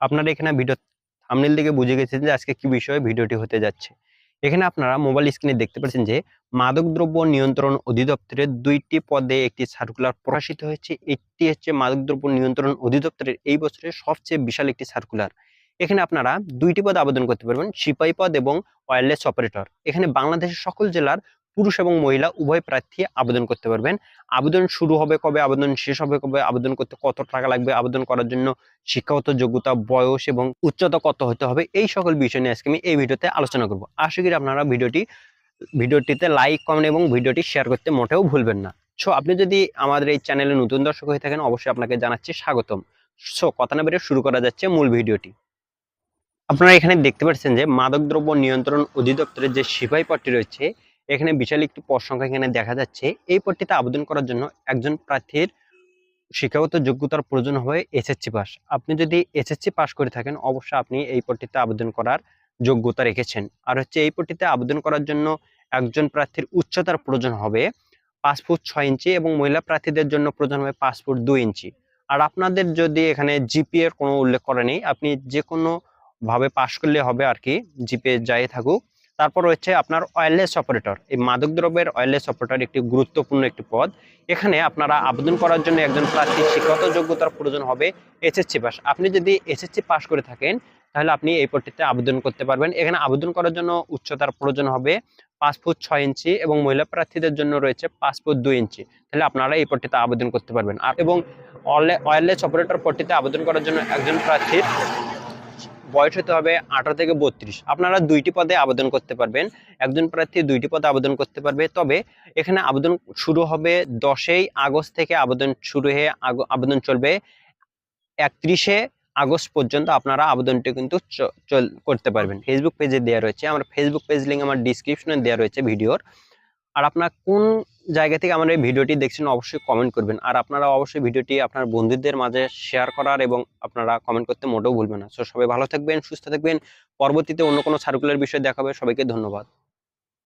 আপনারা এখানে video thumbnail থেকে বুঝে গেছেন যে আজকে কি বিষয়ে ভিডিওটি হতে যাচ্ছে। এখানে আপনারা মোবাইল স্ক্রিনে দেখতে পাচ্ছেন যে মাদকদ্রব্য নিয়ন্ত্রণ অধিদপ্তরের দুইটি পদে একটি সার্কুলার প্রকাশিত হয়েছে। একটি হচ্ছে মাদকদ্রব্য নিয়ন্ত্রণ অধিদপ্তরের এই বছরের সবচেয়ে বিশাল একটি সার্কুলার এখানে আপনারা দুইটি পদে আবেদন করতে পারবেন, সিপাহী পদ এবং ওয়্যারলেস অপারেটর এখানে বাংলাদেশের সকল জেলার পুরুষ এবং মহিলা উভয় প্রার্থী আবেদন করতে পারবেন। আবেদন শুরু হবে কবে? আবেদন শেষ হবে কবে? আবেদন করতে কত টাকা লাগবে? আবেদন করার জন্য শিক্ষাগত যোগ্যতা, বয়স এবং উচ্চতা কত হতে হবে? এই সকল বিষয় নিয়ে আজকে আমি এই ভিডিওতে আলোচনা করব। আশা করি আপনারা ভিডিওটি, ভিডিওটিতে লাইক কমেন্ট এবং ভিডিওটি শেয়ার করতে মোটেও ভুলবেন না। সো আপনি যদি আমাদের এই চ্যানেলে নতুন দর্শক হয়ে থাকেন, অবশ্যই আপনাকে জানাচ্ছি স্বাগতম। সো কথা না বেরিয়ে শুরু করা যাচ্ছে মূল ভিডিওটি। আপনারা এখানে দেখতে পাচ্ছেন যে মাদকদ্রব্য নিয়ন্ত্রণ অধিদপ্তরের যে সিপাহী পদটি রয়েছে এখানে বিশাল একটি পদ সংখ্যা এখানে দেখা যাচ্ছে। এই পদটিতে আবেদন করার জন্য একজন প্রার্থীর শিক্ষাগত যোগ্যতার প্রয়োজন হবে এসএসসি পাস। আপনি যদি এসএসসি পাস করে থাকেন, অবশ্যই আপনি এই পদটিতে আবেদন করার যোগ্যতা রেখেছেন। আর হচ্ছে এই পদটিতে আবেদন করার জন্য একজন প্রার্থীর উচ্চতার প্রয়োজন হবে পাঁচ ফুট ছয় ইঞ্চি এবং মহিলা প্রার্থীদের জন্য প্রয়োজন হবে পাঁচ ফুট দুই ইঞ্চি। আর আপনাদের যদি এখানে জিপিএ এর কোনো উল্লেখ করা নেই, আপনি যে কোনো ভাবে পাশ করলে হবে আর কি জিপিএ যাই থাকুক। তারপর রয়েছে আপনার ওয়্যারলেস অপারেটর এই মাদকদ্রব্যের ওয়্যারলেস অপারেটর একটি গুরুত্বপূর্ণ একটি পদ। এখানে আপনারা আবেদন করার জন্য একজন প্রার্থী শিক্ষাগত যোগ্যতার প্রয়োজন হবে এসএসসি পাস। আপনি যদি এসএসসি পাস করে থাকেন, তাহলে আপনি এই পদটিতে আবেদন করতে পারবেন। এখানে আবেদন করার জন্য উচ্চতার প্রয়োজন হবে পাঁচ ফুট ছয় ইঞ্চি এবং মহিলা প্রার্থীদের জন্য রয়েছে পাঁচ ফুট দুই ইঞ্চি। তাহলে আপনারা এই পদটিতে আবেদন করতে পারবেন। আর এবং ওয়্যারলেস অপারেটর পদটিতে আবেদন করার জন্য একজন প্রার্থীর বয়স হতে হবে আঠারো থেকে বত্রিশ। আপনারা দুইটি পদে আবেদন করতে পারবেন। একজন প্রার্থী দুইটি পদে আবেদন করতে পারবে। তবে এখানে আবেদন শুরু হবে দশই আগস্ট থেকে আবেদন শুরু হয়ে আবেদন চলবে একত্রিশে আগস্ট পর্যন্ত আপনারা আবেদনটি কিন্তু চল- করতে পারবেন। ফেসবুক পেজে দেওয়া রয়েছে। আমার ফেসবুক পেজ লিঙ্ক আমার ডিসক্রিপশনে দেওয়া রয়েছে ভিডিওর। আর আপনার কোন জায়গা থেকে আমার এই ভিডিওটি দেখছেন অবশ্যই কমেন্ট করবেন। আর আপনারা অবশ্যই ভিডিওটি আপনার বন্ধুদের মাঝে শেয়ার করার এবং আপনারা কমেন্ট করতে মোটেও ভুলবেন না। সো সবাই ভালো থাকবেন, সুস্থ থাকবেন। পরবর্তীতে অন্য কোনো সার্কুলার বিষয় দেখাবে। সবাইকে ধন্যবাদ।